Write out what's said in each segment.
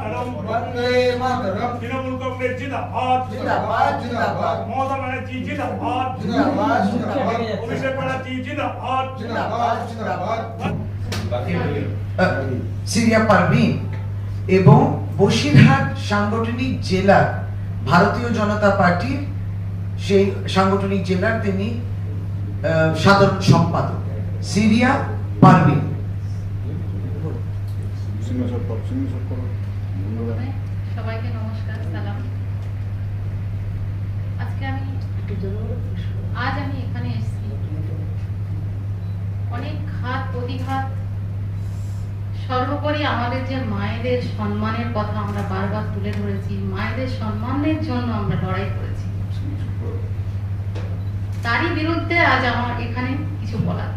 মাতরম বন্দে মাতরম তৃণমূল কংগ্রেস জিন্দাবাদ জিন্দাবাদ জিন্দাবাদ মমতা ব্যানার্জি জিন্দাবাদ জিন্দাবাদ জিন্দাবাদ অভিষেক ব্যানার্জি জিন্দাবাদ জিন্দাবাদ জিন্দাবাদ সিরিয়া পারভিন এবং বসিরহাট সাংগঠনিক জেলা ভারতীয় জনতা পার্টির সেই সাংগঠনিক জেলার তিনি আহ, সাধারণ সম্পাদক। সিরিয়া পারভিন সবাইকে নমস্কার সালাম। আজকে আমি আজ আমি এখানে এসেছি। অনেক ঘাত প্রতিঘাত সর্বোপরি আমাদের যে মায়েদের সম্মানের কথা আমরা বারবার তুলে ধরেছি মায়েদের সম্মানের জন্য আমরা লড়াই করেছি। তারই বিরুদ্ধে আজ আমার এখানে কিছু বলার।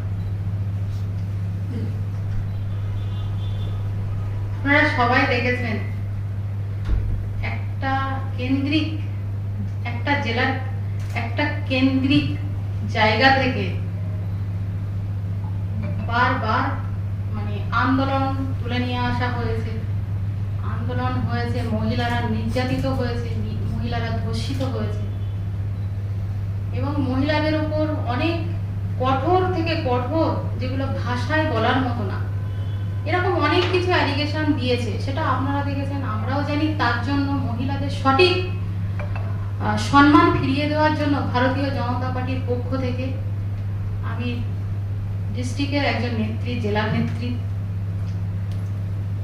আপনারা সবাই দেখেছেন। একটা কেন্দ্রিক, একটা জেলার একটা কেন্দ্রিক জায়গা থেকে বারবার মানে আন্দোলন তুলে নিয়ে আসা হয়েছে। আন্দোলন হয়েছে, মহিলারা নির্যাতিত হয়েছে, মহিলারা ধর্ষিত হয়েছে। এবং মহিলাদের উপর অনেক কঠোর থেকে কঠোর যেগুলো ভাষায় বলার মতো না। এরকম অনেক কিছু অ্যালিগেশন দিয়েছে। সেটা আপনারা দেখেছেন, আমরাও জানি, তার জন্য মহিলাদের সঠিক সম্মান ফিরিয়ে দেওয়ার জন্য ভারতীয় জনতা পার্টির পক্ষ থেকে আমি ডিস্ট্রিক্টের একজন নেত্রী, জেলার নেত্রী।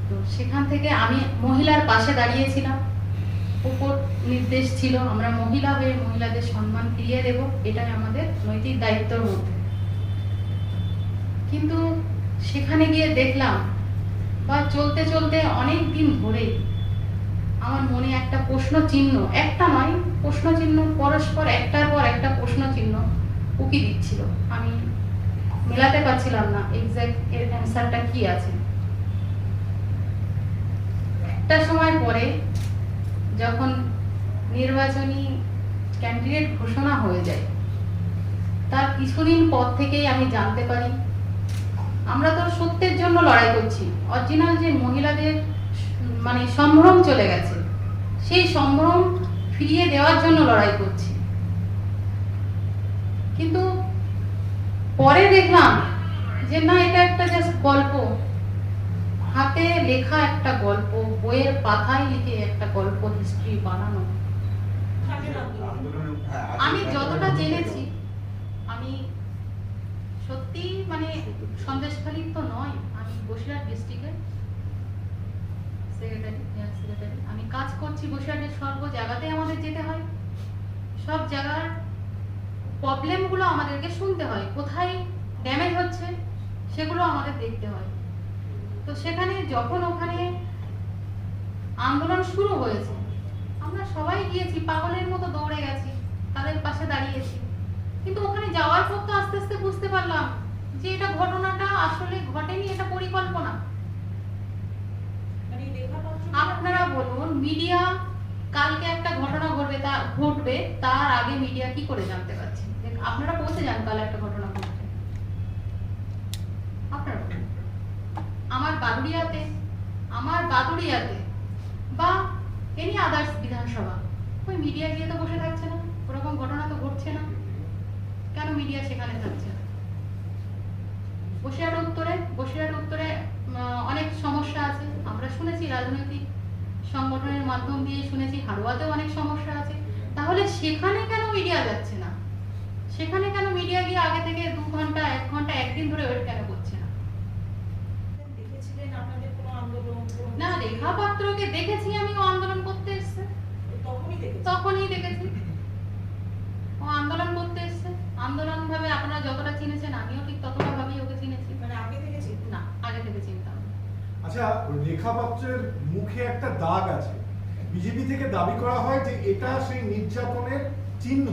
তো সেখান থেকে আমি মহিলার পাশে দাঁড়িয়েছিলাম। উপর নির্দেশ ছিল, আমরা মহিলা হয়ে মহিলাদের সম্মান ফিরিয়ে দেব। এটাই আমাদের নৈতিক দায়িত্বর মধ্যে। কিন্তু সেখানে গিয়ে দেখলাম, বা চলতে চলতে অনেক দিন ধরেই আমার মনে একটা প্রশ্ন চিহ্ন, একটা নয়, প্রশ্ন চিহ্ন, পরস্পর একটার পর একটা প্রশ্ন চিহ্ন উকি দিচ্ছিল। আমি মেলাতে পারছিলাম না এক্সাক্ট এর অ্যান্সারটা কি আছে। একটা সময় পরে যখন নির্বাচনী ক্যান্ডিডেট ঘোষণা হয়ে যায়, তার কিছুদিন পর থেকেই আমি জানতে পারি আমরা তো সত্যের জন্য লড়াই করছি। অরিজিনাল যে মহিলাদের মানে সম্ভ্রম চলে গেছে, সেই সম্ভ্রম ফিরিয়ে দেওয়ার জন্য লড়াই করছি। কিন্তু পরে দেখলাম যে না, এটা একটা জাস্ট গল্প। হাতে লেখা একটা গল্প, বইয়ের পাতায় লিখে একটা গল্প হিস্ট্রি বানানো আমি যতটা জেনেছি আমি সত্যি মানে সন্দেশখালী তো নয়, আমি বসিরহাট ডিস্ট্রিক্টের সেক্রেটারি সেক্রেটারি আমি কাজ করছি বসিরহাটের সর্ব জায়গাতে আমাদের যেতে হয়। সব জায়গার প্রবলেমগুলো আমাদেরকে শুনতে হয়। কোথায় ড্যামেজ হচ্ছে, সেগুলো আমাদের দেখতে হয়। তো সেখানে যখন ওখানে আন্দোলন শুরু হয়েছে, আমরা সবাই গিয়েছি, পাগলের মতো দৌড়ে গেছি, তাদের পাশে দাঁড়িয়েছি। কিন্তু ওখানে যাওয়ার পর তো আস্তে আস্তে বুঝতে পারলাম। যে এটা ঘটনাটা আসলে ঘটেনি এটা পরিকল্পনা। আপনারা বলুন মিডিয়া কালকে একটা ঘটনা ঘটবে তা ঘটবে তার আগে মিডিয়া কি করে জানতে পারছে? আপনারা পৌঁছে যান কাল একটা ঘটনা ঘটবে আপনারা আমার বাদুড়িয়াতে আমার বাদুড়িয়াতে বা এনি আদার্স বিধানসভা ওই মিডিয়া গিয়ে তো বসে থাকছে না ওরকম ঘটনা তো ঘটছে না। কেন মিডিয়া সেখানে থাকছে না? বসিরহাট উত্তরে বসিরহাট উত্তরে অনেক সমস্যা আছে। আমরা শুনেছি রাজনৈতিক সংগঠনের মাধ্যম দিয়ে শুনেছি হাড়োয়াতেও অনেক সমস্যা আছে। তাহলে সেখানে কেন মিডিয়া যাচ্ছে না? সেখানে কেন মিডিয়া গিয়ে আগে থেকে দু ঘণ্টা এক ঘণ্টা একদিন ধরে ওয়েট কেন করছে না? না রেখা পাত্রকে দেখেছি আমি ও আন্দোলন করতে এসছে। তখনই দেখেছি। তখনই দেখেছি। ও আন্দোলন করতে এসছে। আন্দোলন ভাবে আপনারা যতটা চিনেছেন আমিও ঠিক ততটা ভাবেই ওকে চিনেছি মানে আগে দেখেছি না আগে থেকে চিনতাম না। আচ্ছা রেখা পাত্রের মুখে একটা দাগ আছে। বিজেপি থেকে দাবি করা হয় যে এটা সেই নির্যাতনের চিহ্ন।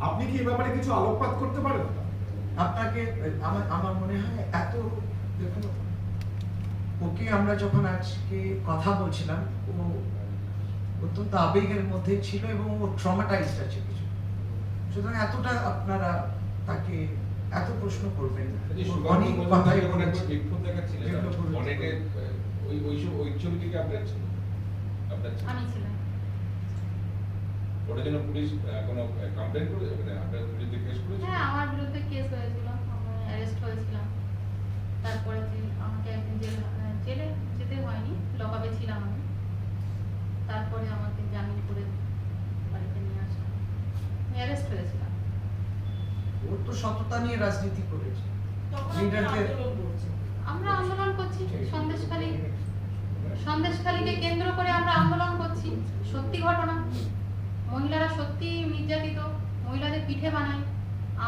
আপনি কি এ ব্যাপারে কিছু আলোকপাত করতে পারেন? আপনাকে, আমার আমার মনে হয় এত, দেখুন, ওকে আমরা যখন আজকে কথা বলছিলাম, ও অত্যন্ত আবেগের মধ্যে ছিল এবং ও ট্রমাটাইজড আছে কিছু। সুতরাং এতটা আপনারা তাকে এত প্রশ্ন করবেন অনেক কথাই অনেকে, ওই- ওই সব- ওই ছবিটিকে আপনার ছিল? আপনার ছিল? আমি ছিলাম। ওটার জন্য পুলিশ কোনো কমপ্লেন করে মানে আপনার বিরুদ্ধে কেস করেছে? হ্যাঁ আমার বিরুদ্ধে কেস হয়েছিল। আমি অ্যারেস্ট হয়েছিলাম। তারপরে আমাকে একদিন জেলে যেতে হয়নি লকাবে ছিলাম আমি তারপরে আমাকে জামিন করে বাড়িতে নিয়ে আসা হয়। আমি অ্যারেস্ট হয়েছিলাম ওর তো সততা নিয়ে রাজনীতি করেছে। আমরা আন্দোলন করছি সন্দেশখালী সন্দেশখালীকে কেন্দ্র করে আমরা আন্দোলন করছি। সত্যি ঘটনা। মহিলারা সত্যি নির্যাতিত মহিলাদের পিঠে বানায়।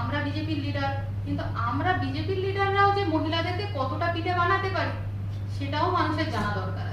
আমরা বিজেপির লিডার কিন্তু আমরা বিজেপির লিডাররাও যে মহিলাদেরকে কতটা পিঠে বানাতে পারি সেটাও মানুষের জানা দরকার